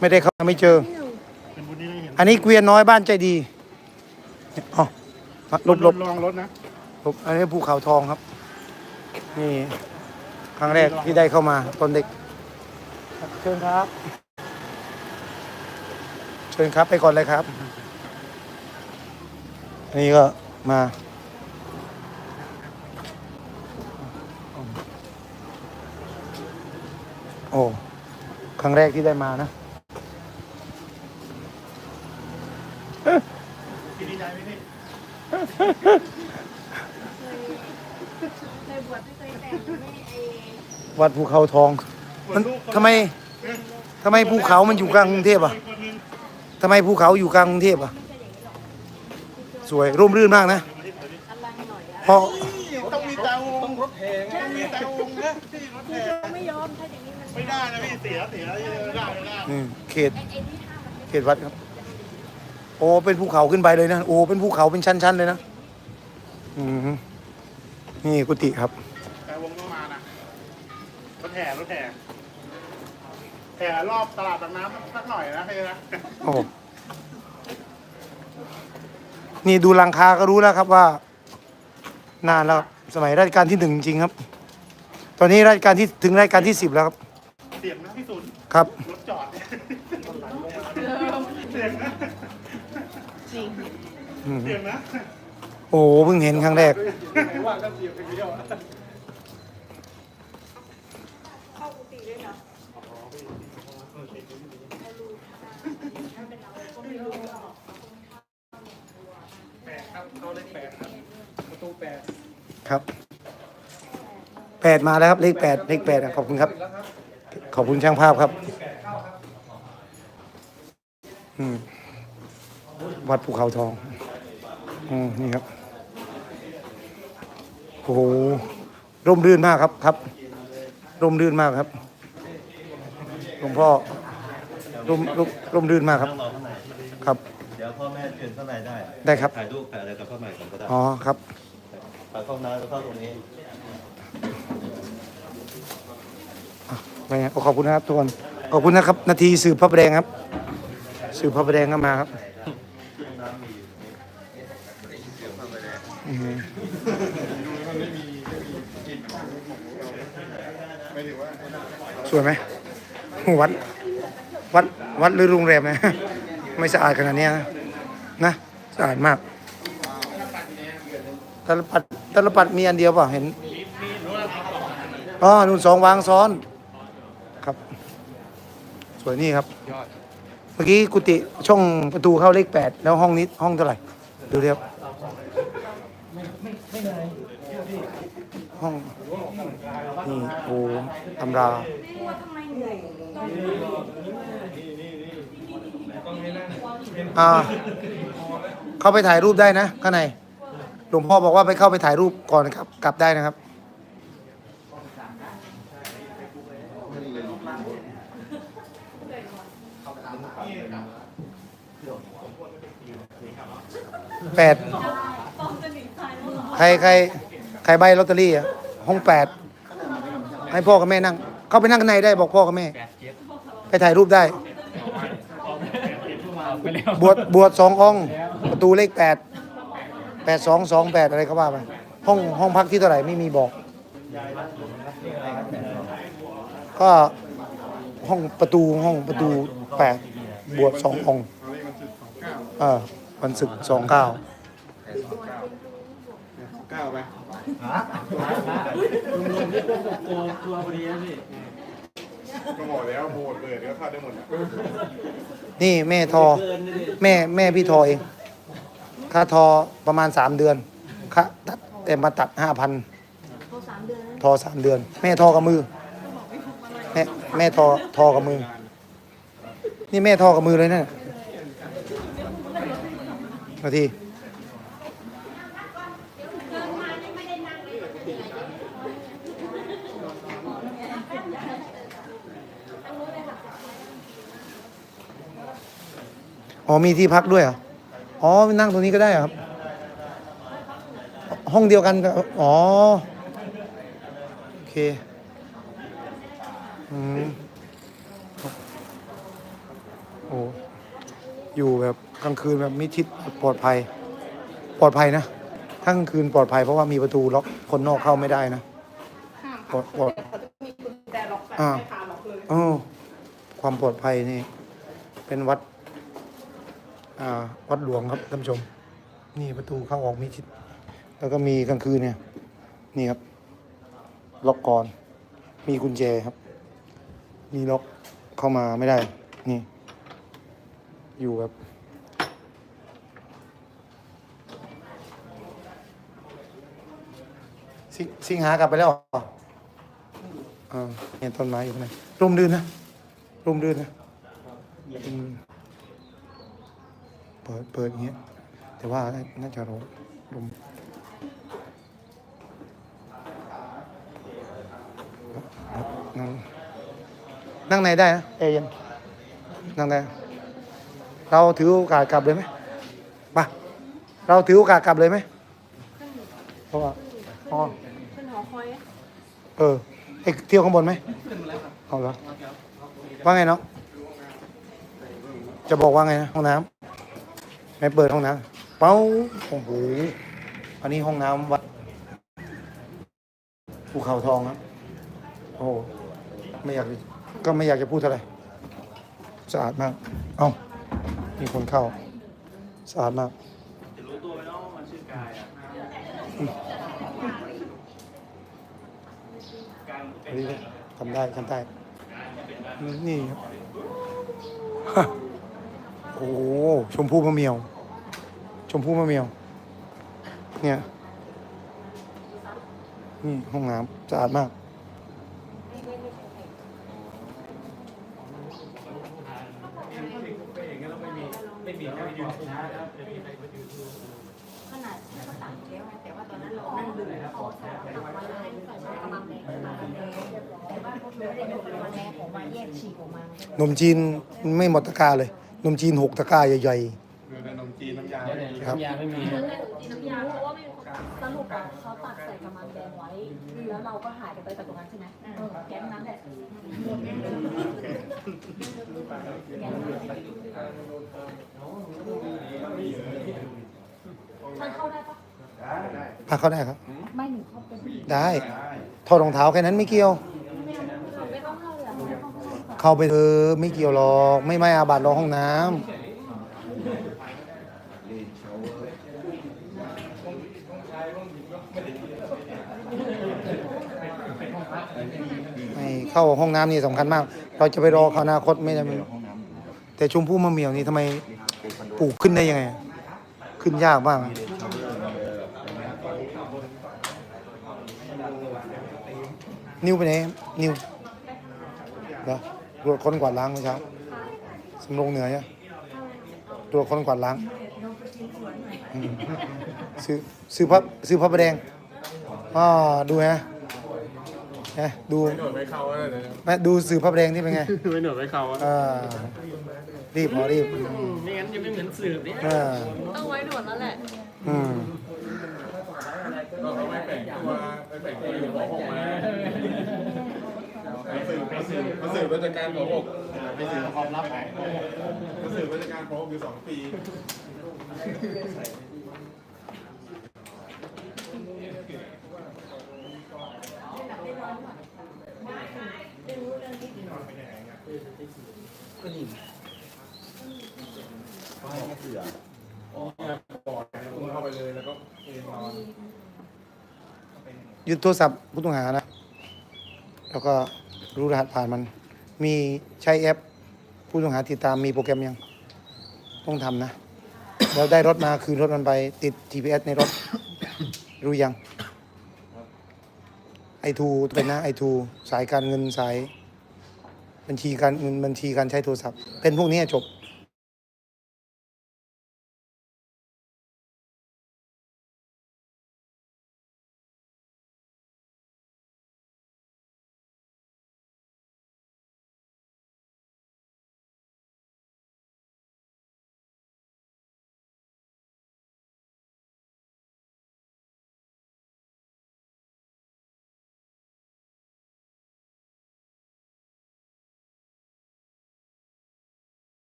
ไม่ได้เข้าไม่เจอ เป็นบุญที่ได้เห็นอันนี้เกวียนน้อยบ้านใจดีอ๋อหลบหลบลองรถนะหลบอันนี้ภูเขาทองครับ นี่ครั้งแรกที่ได้เข้ามาตอนเด็ก เชิญครับ เชิญครับไปก่อนเลยครับ อันนี้ก็มาโอ้ ครั้งแรกที่ได้มานะ พี่ดีใจไหมพี่ เคยบวชไม่เคยแต่งไม่ไอวัดภูเขาทอง มันทำไมทำไมภูเขามันอยู่กลางกรุงเทพอะคนหนึงทำไมภูเขาอยู่กลางกรุงเทพอะสวยร่มรื่นมากนะอลังหน่อยอะเพราะต้องมีเตาต้องรถแห่ต้องมีเตานะพี่รถแห่ไม่ยอมถ้าอย่างนี้มันไม่ได้นะพี่เสียเสียไม่ได้ไม่ได้นี่เขตไอ้ไอ้ที่ห้ามมันเขตวัดครับ โอ้เป็นภูเขาขึ้นไปเลยนะโอ้เป็นภูเขาเป็นชั้นๆเลยนะ อืมนี่กุฏิครับ แต่วงต้องมานะรถแห่รถแห่แห่รอบตลาดปากน้ำสักหน่อยนะพี่นะโอ้นี่ดูหลังคาก็รู้แล้วครับว่า นานแล้วครับสมัยรัชกาลที่หนึ่งจริงๆครับ ตอนนี้รัชกาลที่ถึงรัชกาลที่สิบแล้วครับ เสียงนะพี่สุนครับ รถจอดเสียงนะอืมเสียงนะ โอ้เพิ่งเห็นครั้งแรก ว่าก็เสียงไปเดียวเข้ากุฏิด้วยนะแปดครับเขาเลขแปดครับประตูแปดครับแปดมาแล้วครับเลขแปดเลขแปดอะขอบคุณครับขอบคุณช่างภาพครับ อืม วัดภูเขาทองอืมนี่ครับ อ้โหร่มรื่นมากครับครับ ร่มรื่นมากครับหลวงพ่อร่มร่มร่มรื่นมากครับนั่งรอข้างในครับ เดี๋ยวพ่อแม่เชิญข้างในได้ได้ครับ ถ่ายรูปถ่ายอะไรกับพ่อใหม่ก่อนก็ได้อ๋อครับไปเข้าห้องน้ำแล้วเข้าตรงนี้ ไปครับขอบคุณนะครับทุกคน ขอบคุณนะครับ นาทีสืบพระประแดงครับ สืบพระประแดงก็มาครับ สวยไหมวัดวัดวัดหรือโรงแรมนะไม่สะอาดขนาดนี้นะนะสะอาดมากตลปัดตลปัดมีอันเดียวป่ะเห็นอ๋อนุ่นสองวางซ้อนครับ สวยนี่ครับเมื่อกี้กุฏิช่องประตูเข้าเลขแปดแล้วห้องนี้ห้องเท่าไหร่ดูเรียบห้องนี่โอ้ตำรา ว่าทำไมเหนื่ อ่าเข้าไปถ่ายรูปได้นะข้างในหลวงพ่อบอกว่าไปเข้าไปถ่ายรูปก่อนครับ กลับได้นะครับ แปด ใครใครใครใบลอตเตอรี่อะห้องแปด ให้พ่อกับแม่นั่ง เข้าไปนั่งข้างในได้บอกพ่อกับแม่ ไปถ่ายรูปได้ บวชบวชสององค์ประตูเลขแปดแปดสองสองแปดอะไรก็ว่าไปห้องห้องพักที่เท่าไหร่ไม่มีบอก ก็ห้องประตูห้องประตูแปดบวชสององค์เออวันศึกสองเก้าเก้าไป ก็หมดแล้วโบดเลยเดี๋ยวเข้าได้หมดอะนี่แม่ทอแม่แม่พี่ทอเอง ค่าทอประมาณสามเดือนค่าตัดแต่มาตัดห้าพันเขาสามเดือนแล้วทอสามเดือน แม่ทอกับมือ แม่แม่ทอทอกับมือ นี่แม่ทอกับมือเลยนะนาที อ๋อมีที่พักด้วยเหรออ๋อนั่งตรงนี้ก็ได้เหรอครับ ห้องเดียวกันกับอ๋อโอเคอืมโอ้อยู่แบบกลางคืนแบบมิดชิดปลอดภัย ปลอดภัยนะทั้งกลางคืนปลอดภัยเพราะว่ามีประตูล็อกคนนอกเข้าไม่ได้นะปลอดปลอดเขาจะมีกุญแจล็อกแบบอ่าไม่พาล็อกเลยเออความปลอดภัยนี่ เป็นวัดอ่า วัดหลวงครับท่านผู้ชม นี่ประตูเข้าออกมิดชิด แล้วก็มีกลางคืนเนี่ย นี่ครับ ล็อกกรอนมีกุญแจครับ มีล็อกเข้ามาไม่ได้ นี่ อยู่แบบสิสิงหากลับไปแล้วเหรออ่าเนี่ยต้นไม้อยู่ข้างในร่มรื่นนะร่มรื่นนะ เปิดเปิดอย่างเงี้ยแต่ว่าน่าจะร้อนลมนั่งนั่งในได้นะเอเย็นนั่งได้เราถือโอกาสกลับเลยไหมไปเราถือโอกาสกลับเลยไหมเพราะว่าอ๋อขึ้นหอคอยอะเออไอเที่ยวข้างบนไหมเอาเหรอว่าไงเนาะจะบอกว่าไงนะห้องน้ำ ไม่เปิดห้องน้ำเป้าโอ้โหอันนี้ห้องน้ำวัดภูเขาทองครับโอ้โหไม่อยากก็ไม่อยากจะพูดอะไรสะอาดมาก เอ้ามีคนเข้าสะอาดมากจะรู้ตัวไหมเนาะมันชื่อกายอะการอันนี้ทำได้ทำได้นี่ครับ โอ้โหชมพู่มะเมียว ชมพู่มะเมียว เนี่ย นี่ห้องน้ำสะอาดมากขนาดที่เขาสั่งแล้วไงแต่ว่าตอนนั้นเรานั่งดูเขาสั่งมาให้ใส่ใส่กระมังแดงกมังแดงแต่ว่าเขาไม่ได้ดูกระมังแดงของมาแยกฉีกออกมานมจีนไม่หมดตะกาเลย นมจีนหกตะกร้าใหญ่ คือขนมจีนน้ำยาๆครับน้ำยาเพราะว่าไม่สรุปอะเขาตักใส่กระมังแดงไว้ แล้วเราก็หายกันไปจากตรงนั้นใช่ไหมเออแก๊งนั้นแหละมันเข้าได้ปะพาเข้าได้ครับ ไม่หนูเข้าเป็นได้ ถอดรองเท้าแค่นั้นไม่เกี่ยว ไม่ต้องเข้าเลยอะไม่ต้อง เข้าไปเถอไม่เกี่ยวหรอก ไม่ไม่อาบัตรรอห้องน้ำไม่เข้าห้องน้ำนี่สำคัญมาก เราจะไปรอเขาอนาคตไม่ได้แต่ชมพู่มะเหมียวนี่ทำไมปลูกขึ้นได้ยังไง ขึ้นยากบ้างนิวไปไหนนิวเหรอ ตรวจคนกวาดล้างเมื่อเช้าสำโรงเหนือเนี่ยตรวจคนกวาดล้างอืมซื้อซื้อพับซื้อพับประแดงอ่าดูฮะฮะดูหนวดไม่เข้าเลยนะแม่ดูสื่อพับแดงที่เป็นไงไม่หนวดไม่เข้าอะอ่ารีบพอรีบไม่งั้นจะไม่เหมือนสืบเนี่ยอ่าต้องไว้หนวดแล้วแหละอืมก็เขาไม่แบ่งตัวไม่แบ่งตัวอยู่หัวหกมาสืบ มาสืบมาสืบราชการหัวหกไปสืบความลับไหนมาสืบราชการหัวหกอยู่สองปีเข้าไปเลยแล้วก็เอนนอนยึดโทรศัพท์ผู้ต้องหานะ แล้วก็ รู้รหัสผ่านมัน มีใช้แอป ผู้ต้องหาติดตามมีโปรแกรมยัง ต้องทำนะ แล้วได้รถมาคืนรถมันไปติด GPS ในรถ รู้ยังไอทูเป็นนะไอทูสายการเงินสาย บัญชีการเงินบัญชีการใช้โทรศัพท์ เป็นพวกนี้จบ